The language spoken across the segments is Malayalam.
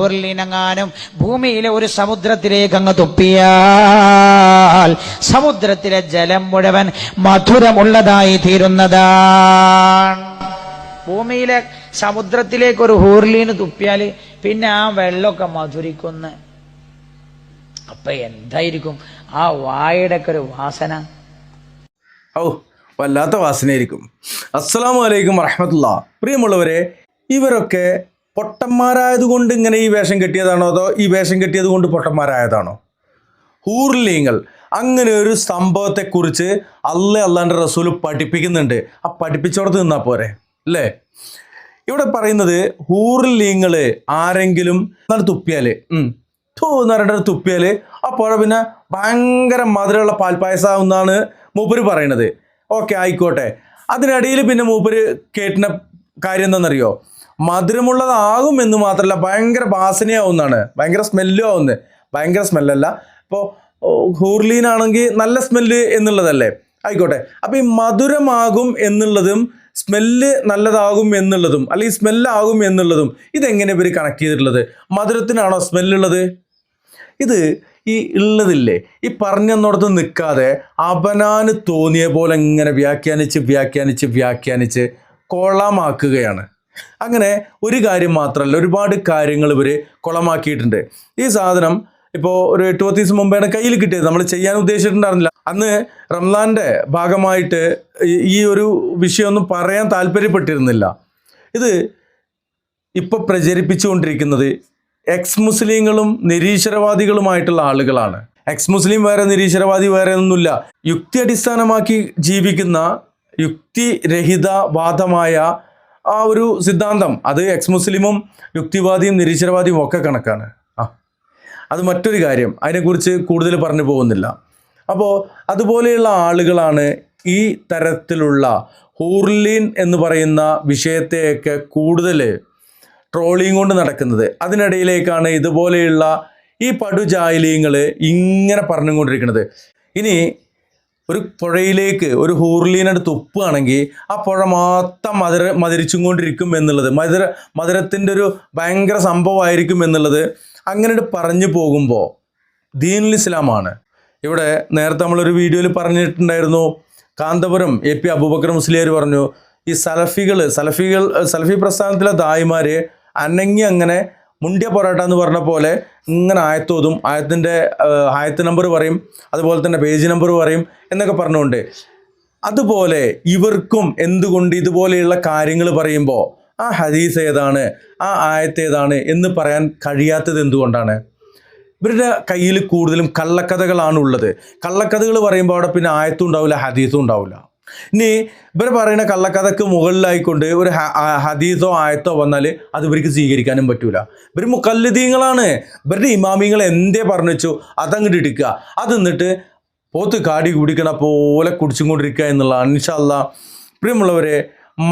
ഊർലിനങ്ങാനും ഭൂമിയിലെ ഒരു സമുദ്രത്തിലേക്ക് അങ്ങ് തുപ്പിയാൽ സമുദ്രത്തിലെ ജലം മുഴുവൻ മധുരമുള്ളതായി തീരുന്നതാണ്. ഭൂമിയിലെ സമുദ്രത്തിലേക്ക് ഒരു ഹൂർലീന് തുപ്പിയാൽ പിന്നെ ആ വെള്ളമൊക്കെ മധുരിക്കുന്ന. അപ്പൊ എന്തായിരിക്കും? ആ വായുടെ ഒരു വാസന. ഓ വല്ലാത്ത വാസനയായിരിക്കും. അസ്സലാമു അലൈക്കും വറഹമത്തുള്ള. പ്രിയമുള്ളവരെ ഇവരൊക്കെ പൊട്ടന്മാരായതുകൊണ്ട് ഇങ്ങനെ ഈ വേഷം കെട്ടിയതാണോ അതോ ഈ വേഷം കെട്ടിയത് കൊണ്ട് പൊട്ടന്മാരായതാണോ? ഹൂർലിങ്ങൾ അങ്ങനെ ഒരു സംഭവത്തെക്കുറിച്ച് അല്ല അല്ലാണ്ട് റസൂൽ പഠിപ്പിക്കുന്നുണ്ട്. ആ പഠിപ്പിച്ചോടത്ത് നിന്നാൽ പോരെ അല്ലേ? ഇവിടെ പറയുന്നത് ഹൂർലിങ്ങൾ ആരെങ്കിലും നല്ല തുപ്പിയാൽ ഥൂ എന്ന് പറഞ്ഞിട്ട് തുപ്പിയാൽ അപ്പോൾ പിന്നെ ഭയങ്കര മധുരമുള്ള പാൽപ്പായസമാവുന്നാണ് മൂപ്പര് പറയണത്. ഓക്കെ ആയിക്കോട്ടെ. അതിനിടയിൽ പിന്നെ മൂപ്പര് കേട്ടിന കാര്യം എന്താണെന്നറിയോ മധുരമുള്ളതാകും എന്ന് മാത്രമല്ല ഭയങ്കര വാസനയാവുന്നതാണ്. ഭയങ്കര സ്മെല്ലും ആവുന്നത് ഭയങ്കര സ്മെല്ലല്ല ഇപ്പോൾ ഹൂർലീനാണെങ്കിൽ നല്ല സ്മെല്ല് എന്നുള്ളതല്ലേ? ആയിക്കോട്ടെ. അപ്പോൾ ഈ മധുരമാകും എന്നുള്ളതും സ്മെല്ല് നല്ലതാകും എന്നുള്ളതും അല്ലെങ്കിൽ സ്മെല്ലാകും എന്നുള്ളതും ഇതെങ്ങനെ ഇവർ കണക്ട് ചെയ്തിട്ടുള്ളത്? മധുരത്തിനാണോ സ്മെല്ലുള്ളത് ഇത് ഈ ഉള്ളതില്ലേ? ഈ പറഞ്ഞെന്നോടത്ത് നിൽക്കാതെ അവനാന് തോന്നിയ പോലെ ഇങ്ങനെ വ്യാഖ്യാനിച്ച് വ്യാഖ്യാനിച്ച് വ്യാഖ്യാനിച്ച് കൊളമാക്കുകയാണ്. അങ്ങനെ ഒരു കാര്യം മാത്രമല്ല ഒരുപാട് കാര്യങ്ങൾ ഇവർ കുളമാക്കിയിട്ടുണ്ട്. ഈ സാധനം ഇപ്പോൾ ഒരു എട്ട് പത്ത് ദിവസം മുമ്പാണ് കയ്യിൽ കിട്ടിയത്. നമ്മൾ ചെയ്യാൻ ഉദ്ദേശിച്ചിട്ടുണ്ടായിരുന്നില്ല. അന്ന് റംലാന്റെ ഭാഗമായിട്ട് ഈ- ഒരു വിഷയമൊന്നും പറയാൻ താല്പര്യപ്പെട്ടിരുന്നില്ല. ഇത് ഇപ്പോൾ പ്രചരിപ്പിച്ചുകൊണ്ടിരിക്കുന്നത് എക്സ് മുസ്ലിങ്ങളും നിരീശ്വരവാദികളുമായിട്ടുള്ള ആളുകളാണ്. എക്സ് മുസ്ലിം വേറെ നിരീശ്വരവാദി വേറെ ഒന്നുമില്ല. യുക്തി അടിസ്ഥാനമാക്കി ജീവിക്കുന്ന യുക്തിരഹിത വാദമായ ആ ഒരു സിദ്ധാന്തം. അത് എക്സ് മുസ്ലിമും യുക്തിവാദിയും നിരീശ്വരവാദിയും ഒക്കെ കണക്കാണ്. ആ. അത് മറ്റൊരു കാര്യം. അതിനെക്കുറിച്ച് കൂടുതൽ പറഞ്ഞു പോകുന്നില്ല. അപ്പോൾ അതുപോലെയുള്ള ആളുകളാണ് ഈ തരത്തിലുള്ള ഹൂർലീൻ എന്ന് പറയുന്ന വിഷയത്തെയൊക്കെ കൂടുതൽ ട്രോളിങ് കൊണ്ട് നടക്കുന്നത്. അതിനിടയിലേക്കാണ് ഇതുപോലെയുള്ള ഈ പടുജാലിയങ്ങൾ ഇങ്ങനെ പറഞ്ഞുകൊണ്ടിരിക്കുന്നത്. ഇനി ഒരു പുഴയിലേക്ക് ഒരു ഹൂർലീനടുത്ത് ഒപ്പുകയാണെങ്കിൽ ആ പുഴ മൊത്തം മധുര മധുരിച്ചും കൊണ്ടിരിക്കും എന്നുള്ളത് മധുര മധുരത്തിന്റെ ഒരു ഭയങ്കര സംഭവമായിരിക്കും എന്നുള്ളത് അങ്ങനെ പറഞ്ഞു പോകുമ്പോൾ ദീനുൽ ഇസ്ലാമാണ്. ഇവിടെ നേരത്തെ നമ്മളൊരു വീഡിയോയിൽ പറഞ്ഞിട്ടുണ്ടായിരുന്നു കാന്തപുരം എ പി അബൂബക്കർ മുസ്ലിയാർ പറഞ്ഞു ഈ സലഫികൾ സലഫികൾ സലഫി പ്രസ്ഥാനത്തിലെ ദായിമാർ അനങ്ങി അങ്ങനെ മുണ്ടിയ പൊറോട്ട എന്ന് പറഞ്ഞ പോലെ ഇങ്ങനെ ആയത്തോതും ആയത്തിന്റെ ആയത്ത് നമ്പർ പറയും അതുപോലെ തന്നെ പേജ് നമ്പർ പറയും എന്നൊക്കെ പറഞ്ഞുകൊണ്ട്. അതുപോലെ ഇവർക്കും എന്തുകൊണ്ട് ഇതുപോലെയുള്ള കാര്യങ്ങൾ പറയുമ്പോൾ ആ ഹദീസ് ഏതാണ് ആ ആയത്ത് ഏതാണ് എന്ന് പറയാൻ കഴിയാത്തത് എന്തുകൊണ്ടാണ്? ഇവരുടെ കയ്യിൽ കൂടുതലും കള്ളക്കഥകളാണ് ഉള്ളത്. കള്ളക്കഥകൾ പറയുമ്പോൾ അവിടെ പിന്നെ ആയത്തും ഉണ്ടാവില്ല ഹദീസും ഉണ്ടാവില്ല. ഇനി ഇവർ പറയുന്ന കള്ളക്കഥക്ക് മുകളിലായിക്കൊണ്ട് ഒരു ഹദീസോ ആയത്തോ വന്നാൽ അത് ഇവർക്ക് സ്വീകരിക്കാനും പറ്റൂല. ഇവർ മുക്കല്ലുദീങ്ങളാണ് ഇവരുടെ ഇമാമിങ്ങൾ എന്തേ പറഞ്ഞു അതങ്ങോട്ട് എടുക്കുക അത് എന്നിട്ട് പോത്ത് കാടി കുടിക്കണ പോലെ കുടിച്ചും കൊണ്ടിരിക്കുക എന്നുള്ളതാണ് ഇൻഷല്ല പ്രിയമുള്ളവരെ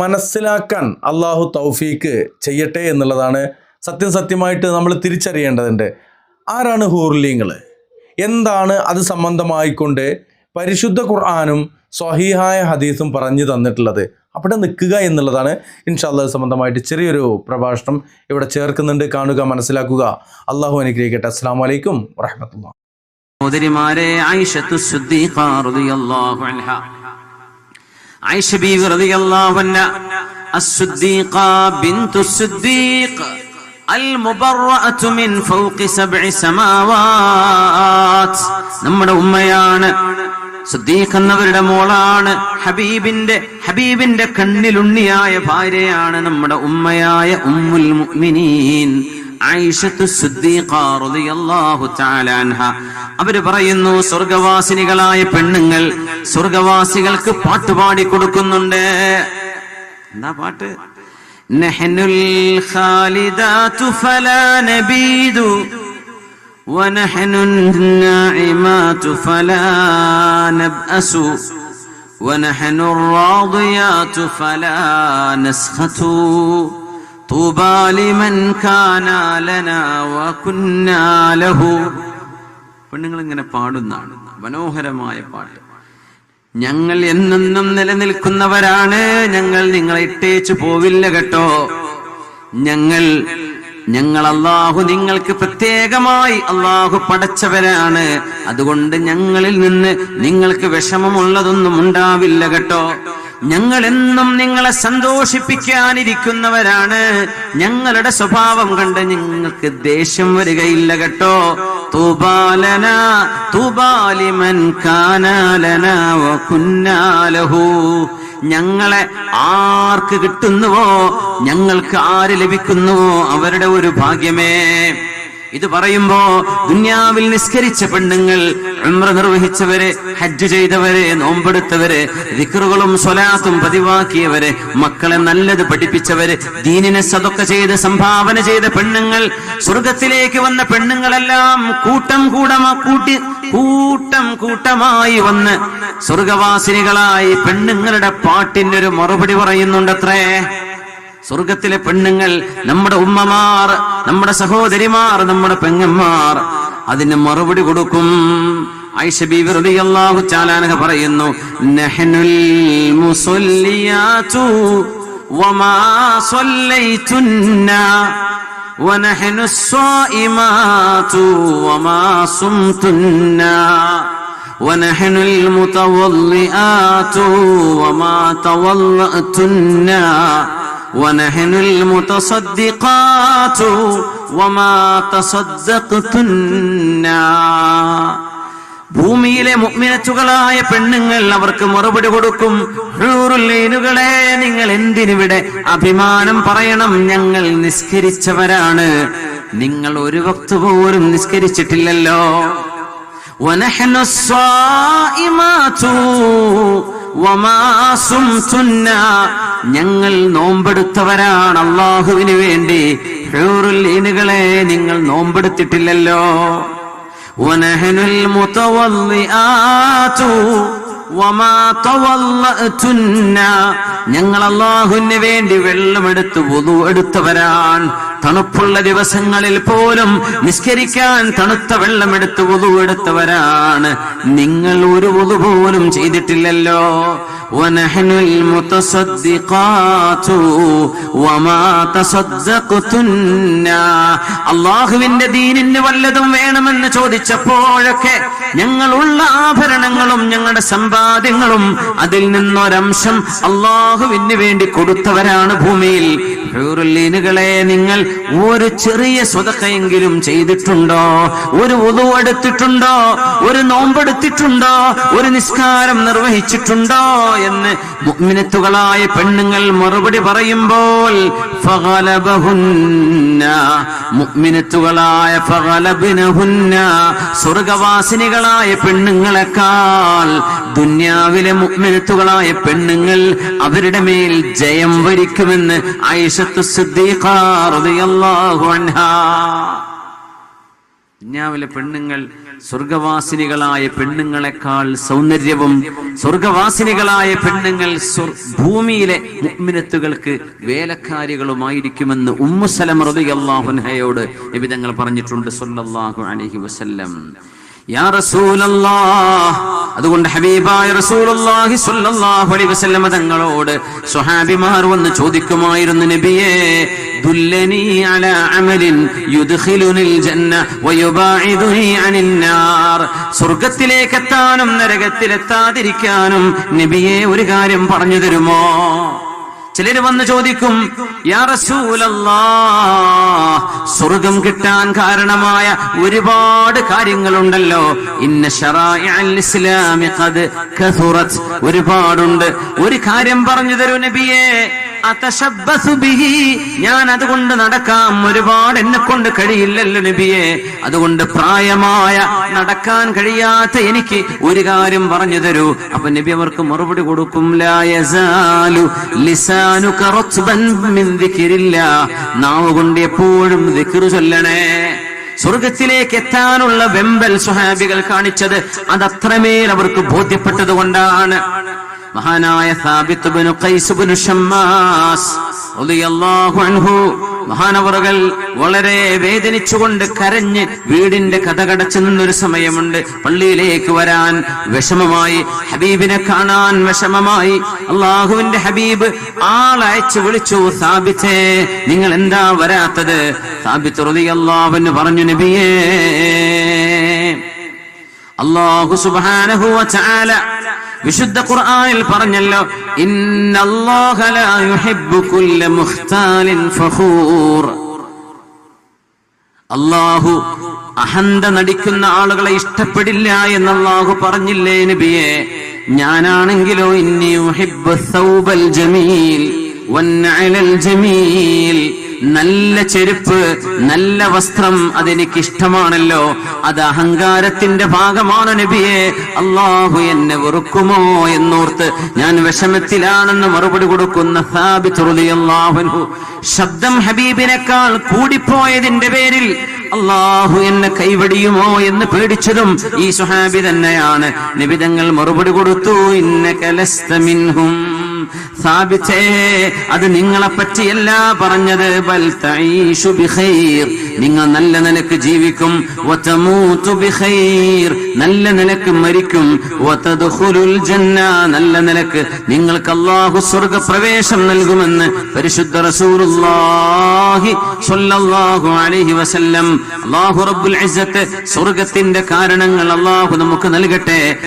മനസ്സിലാക്കാൻ അള്ളാഹു തൗഫീക്ക് ചെയ്യട്ടെ എന്നുള്ളതാണ് സത്യം സത്യമായിട്ട് നമ്മൾ തിരിച്ചറിയേണ്ടതുണ്ട്. ആരാണ് ഹൂർലിങ്ങൾ എന്താണ് അത് സംബന്ധമായിക്കൊണ്ട് പരിശുദ്ധ ഖുർആാനും സ്വഹീഹായ ഹദീസും പറഞ്ഞു തന്നിട്ടുള്ളത് അവിടെ നിൽക്കുക എന്നുള്ളതാണ് ഇൻഷാല്ലാ സംബന്ധമായിട്ട് ചെറിയൊരു പ്രഭാഷണം ഇവിടെ ചേർക്കുന്നുണ്ട് കാണുക മനസ്സിലാക്കുക അള്ളാഹു അനുഗ്രഹിക്കട്ടെ അസ്സാം വലൈക്കും വറഹമത്തുള്ള സഹോദരിമാരെ ഐഷത്തു സുദ്ദീഖ റളിയല്ലാഹു അൻഹ ഐഷ ബീവി റളിയല്ലാഹു അൻഹ അസ്സുദ്ദീഖ ബിന്തു സുദ്ദീഖ് المبرأة من فوق سبع سماوات നമ്മുടെ ഉമ്മയാണ് സുദ്ദീഖ് എന്നവരുടെ മോളാണ് ഹബീബിന്റെ ഹബീബിന്റെ കണ്ണിലുണ്ണിയായ ഭാര്യയാണ് നമ്മുടെ ഉമ്മയായ ഉമ്മുൽ മുഅ്മിനീൻ അവർ പറയുന്നു സ്വർഗവാസിനികളായ പെണ്ണുങ്ങൾ സ്വർഗവാസികൾക്ക് പാട്ടുപാടി കൊടുക്കുന്നുണ്ട്. എന്താ പാട്ട്? നഹ്നുൽ ഖാലിദാതു ഫലാ നബീദു ونحن الناعمات فلا نبأس ونحن الراضيات فلا نسخط طوبى لمن كان لنا وكنا له പെണ്ണുങ്ങൾ ഇങ്ങനെ പാടുന്നതാണ് മനോഹരമായ പാട്ട് ഞങ്ങൾ എന്നെന്നും നിലനിൽക്കുന്നവരാണ് ഞങ്ങൾ നിങ്ങളെ ഇട്ടേച്ചു പോവില്ല കേട്ടോ ഞങ്ങൾ ഞങ്ങൾ അള്ളാഹു നിങ്ങൾക്ക് പ്രത്യേകമായി അള്ളാഹു പടച്ചവരാണ്. അതുകൊണ്ട് ഞങ്ങളിൽ നിന്ന് നിങ്ങൾക്ക് വിഷമമുള്ളതൊന്നും ഉണ്ടാവില്ല കേട്ടോ. ഞങ്ങൾ എന്നും നിങ്ങളെ സന്തോഷിപ്പിക്കാനിരിക്കുന്നവരാണ്. ഞങ്ങളുടെ സ്വഭാവം കണ്ട് നിങ്ങൾക്ക് ദേഷ്യം വരികയില്ല കേട്ടോ. തൂബാലന തൂബാലിമൻ കാനാലന കുന്നാലഹു ഞങ്ങളെ ആർക്ക് കിട്ടുന്നുവോ ഞങ്ങൾക്ക് ആര് ലഭിക്കുന്നുവോ അവരുടെ ഒരു ഭാഗ്യമേ. ഇത് പറയുമ്പോ ദുന്യാവിൽ നിസ്കരിച്ച പെണ്ണുങ്ങൾ ഉമ്ര നിർവഹിച്ചവരെ ഹജ്ജ് ചെയ്തവരെ നോമ്പെടുത്തവരെ വിക്രുകളും സ്വലാത്തും പതിവാക്കിയവരെ മക്കളെ നല്ലത് പഠിപ്പിച്ചവര് ദീനിനെ സതൊക്കെ ചെയ്ത് സംഭാവന ചെയ്ത പെണ്ണുങ്ങൾ സ്വർഗത്തിലേക്ക് വന്ന പെണ്ണുങ്ങളെല്ലാം കൂട്ടം കൂടമാ കൂട്ടി കൂട്ടം കൂട്ടമായി വന്ന് സ്വർഗവാസിനികളായി പെണ്ണുങ്ങളുടെ പാട്ടിന്റെ ഒരു മറുപടി പറയുന്നുണ്ടത്രേ. സ്വർഗത്തിലെ പെണ്ണുങ്ങൾ നമ്മുടെ ഉമ്മമാർ നമ്മുടെ സഹോദരിമാർ നമ്മുടെ പെങ്ങന്മാർ അതിന് മറുപടി കൊടുക്കും ആയിഷ ബീവി റളിയല്ലാഹു ചാലാനഹ പറയുന്നു നഹ്നുൽ മുസല്ലിയാതു വമാ സ്വല്ലൈതുന്ന ونحن الصائمات وما صمتن ونحن المتوضئات وما تولأتن ونحن المتصدقات وما تصدقتن ഭൂമിയിലെ മുഗ്മിനത്തുകളായ പെണ്ണുങ്ങൾ അവർക്ക് മറുപടി കൊടുക്കും ഹൂറുല്ലീനുകളെ നിങ്ങൾ എന്തിനിവിടെ അഭിമാനം പറയണം ഞങ്ങൾ നിസ്കരിച്ചവരാണ് നിങ്ങൾ ഒരു വക്ത് പോലും നിസ്കരിച്ചിട്ടില്ലല്ലോ ونحن الصائمات وما صمتن ഞങ്ങൾ നോമ്പെടുത്തവരാണ് അള്ളാഹുവിന് വേണ്ടി ഹൂറുല്ലീനുകളെ നിങ്ങൾ നോമ്പെടുത്തിട്ടില്ലല്ലോ ونحن المتوضئات وما تولأتن ഞങ്ങൾ അള്ളാഹുവിന് വേണ്ടി വെള്ളമെടുത്ത് പൊതു എടുത്തവരാൻ തണുപ്പുള്ള ദിവസങ്ങളിൽ പോലും നിസ്കരിക്കാൻ തണുത്ത വെള്ളമെടുത്ത് പൊതു എടുത്തവരാണ്. നിങ്ങൾ ഒരു പൊതു പോലും ചെയ്തിട്ടില്ലല്ലോ. ونحن المتصدقات وما تصدقتن അള്ളാഹുവിന്റെ ദീനിന് വല്ലതും വേണമെന്ന് ചോദിച്ചപ്പോഴൊക്കെ ഞങ്ങളുള്ള ആഭരണങ്ങളും ഞങ്ങളുടെ സമ്പാദ്യങ്ങളും അതിൽ നിന്നൊരംശം അള്ളാഹുവിന് വേണ്ടി കൊടുത്തവരാണ് ഭൂമിയിൽ ഹൂറുല്ലീനുകളെ നിങ്ങൾ ഒരു ചെറിയ സ്വതക്കെങ്കിലും ചെയ്തിട്ടുണ്ടോ ഒരു ഉതു എടുത്തിട്ടുണ്ടോ ഒരു നോമ്പെടുത്തിട്ടുണ്ടോ ഒരു നിസ്കാരം നിർവഹിച്ചിട്ടുണ്ടോ എന്ന് മുഗ്മിനത്തുകളായ പെണ്ണുങ്ങൾ മറുപടി പറയുമ്പോൾ മുഗ്മിനത്തുകളായ സ്വർഗവാസിനികളായ പെണ്ണുങ്ങളെക്കാൾ ദുന്യാവിലെ മുഗ്മിനത്തുകളായ പെണ്ണുങ്ങൾ അവരുടെ മേൽ ജയം വരിക്കുമെന്ന് ആയിഷത്തു സിദ്ദീഖ റളിയല്ലാഹു അൻഹാ. ദുന്യാവിലെ പെണ്ണുങ്ങൾ സ്വർഗവാസിനികളായ പെണ്ണുങ്ങളെക്കാൾ സൗന്ദര്യവും സ്വർഗവാസിനികളായ പെണ്ണുങ്ങൾ ഭൂമിയിലെ മുഗ്മിനത്തുകൾക്ക് വേലക്കാരികളുമായിരിക്കുമെന്ന് ഉമ്മുസലം റബി നബി തങ്ങൾ പറഞ്ഞിട്ടുണ്ട് സൊല്ലാഹു അലഹി വസല്ലം. അതുകൊണ്ട് ഹബീബായ റസൂലുള്ളാഹി അലൈഹി വസല്ലമ തങ്ങളോട് സ്വഹാബിമാർ വന്ന് ചോദിക്കുമായിരുന്നു നബിയെ ദുല്ലനി അലാ ജന്ന നാർ സ്വർഗത്തിലേക്ക് എത്താനും നരകത്തിലെത്താതിരിക്കാനും നബിയെ ഒരു കാര്യം പറഞ്ഞു തരുമോ? ചിലര് വന്ന് ചോദിക്കും സ്വർഗം കിട്ടാൻ കാരണമായ ഒരുപാട് കാര്യങ്ങളുണ്ടല്ലോ. ഇന്ന ഇസ്ലാമി ഒരുപാടുണ്ട്. ഒരു കാര്യം പറഞ്ഞു തരൂ നബിയേ ഞാൻ അതുകൊണ്ട് നടക്കാം. ഒരുപാട് എന്നെ കൊണ്ട് കഴിയില്ലല്ലോ നബിയെ. അതുകൊണ്ട് പ്രായമായ നടക്കാൻ കഴിയാത്ത എനിക്ക് ഒരു കാര്യം പറഞ്ഞു തരൂ. അപ്പൊ നബി അവർക്ക് മറുപടി കൊടുക്കും. നാവ് കൊണ്ട് എപ്പോഴും ദിക്ർ ചൊല്ലണേ. സ്വർഗത്തിലേക്ക് എത്താനുള്ള വെമ്പൽ സുഹാബികൾ കാണിച്ചത് അതത്രമേൽ അവർക്ക് ബോധ്യപ്പെട്ടത് കൊണ്ടാണ്. മഹാനായ Thabit bin Qais bin Shammas മഹാനവറുകൾ വളരെ വേദനിച്ചുകൊണ്ട് കരഞ്ഞ് വീടിന്റെ കഥകടച്ചു നിന്നൊരു സമയമുണ്ട്. പള്ളിയിലേക്ക് വരാൻ വിഷമമായി ഹബീബിനെ കാണാൻ വിഷമമായി. അള്ളാഹുവിന്റെ ഹബീബ് ആളയച്ചു വിളിച്ചു സാബിത്തേ നിങ്ങൾ എന്താ വരാത്തത്? സാബിത്ത് അൻഹു പറഞ്ഞു നബിയേ അല്ലാഹു സുബ്ഹാനഹു ചാല വിശുദ്ധ ഖുർആനിൽ പറഞ്ഞല്ലോ ഇന്നല്ലാഹ ലാ മുഖ്താലിൻ ഫഖൂർ. അല്ലാഹു അഹന്ത നടിക്കുന്ന ആളുകളെ ഇഷ്ടപ്പെടില്ല എന്ന് അല്ലാഹു പറഞ്ഞില്ലേ നബിയെ? ഞാനാണെങ്കിലോ ഇന്നി യുഹിബ്ബു ജമീൽ വന്നഅലൽ ജമീൽ. നല്ല ചെരുപ്പ് നല്ല വസ്ത്രം അതെനിക്ക് ഇഷ്ടമാണല്ലോ അത് അഹങ്കാരത്തിന്റെ ഭാഗമാണ് നബിയെ. അള്ളാഹു എന്നെ വെറുക്കുമോ എന്നോർത്ത് ഞാൻ വിഷമത്തിലാണെന്ന് മറുപടി കൊടുക്കുന്ന ശബ്ദം ഹബീബിനേക്കാൾ കൂടിപ്പോയതിന്റെ പേരിൽ അള്ളാഹു എന്നെ കൈവടിയുമോ എന്ന് പേടിച്ചതും ഈ സുഹാബി തന്നെയാണ്. നിബിതങ്ങൾ മറുപടി കൊടുത്തു ഇന്ന കലസ്ത മിൻഹും. സ്ഥാപിച്ചേ അത് നിങ്ങളെ പറ്റിയല്ല പറഞ്ഞത്. ബൽ നിങ്ങൾ നല്ല നിലയ്ക്ക് ജീവിക്കും. നല്ല നിലയ്ക്ക് മരിക്കും. ജന്ന. നല്ല നിലയ്ക്ക് നിങ്ങൾക്ക് അല്ലാഹു സ്വർഗ പ്രവേശം നൽകുമെന്ന് പരിശുദ്ധ റസൂലുള്ളാഹി സ്വല്ലല്ലാഹു അലൈഹി വസല്ലം. അല്ലാഹു റബ്ബുൽ സ്വർഗത്തിന്റെ കാരണങ്ങൾ അല്ലാഹു നമുക്ക് നൽകട്ടെ.